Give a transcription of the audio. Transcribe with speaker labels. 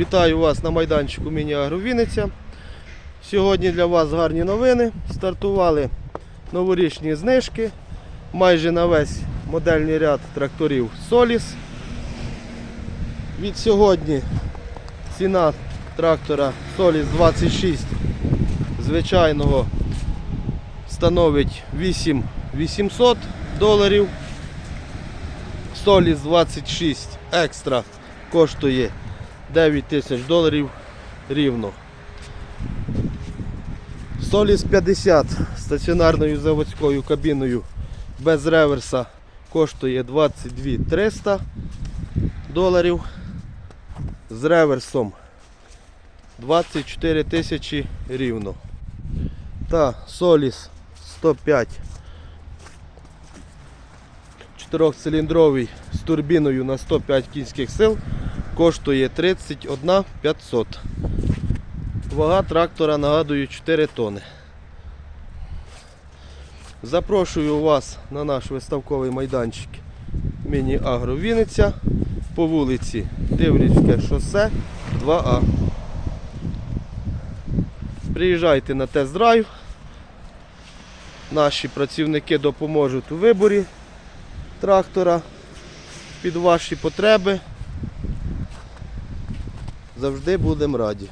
Speaker 1: Вітаю вас на майданчику Міні-Агро Вінниця. Сьогодні для вас гарні новини. Стартували новорічні знижки. Майже на весь модельний ряд тракторів Solis. Від сьогодні ціна трактора Solis 26 звичайного становить 8 800 доларів. Solis 26 екстра коштує 9 тисяч доларів рівно. Solis 50 з стаціонарною заводською кабіною без реверса коштує 22 300 доларів. З реверсом 24 тисячі рівно. Та Solis 105 4-циліндровий з турбіною на 105 кінських сил коштує 31 500. Вага трактора, нагадую, 4 тони. Запрошую вас на наш виставковий майданчик Міні-Агро Вінниця по вулиці Дивлівське шосе 2А. Приїжджайте на тест-драйв. Наші працівники допоможуть у виборі трактора під ваші потреби. Завжди будемо раді.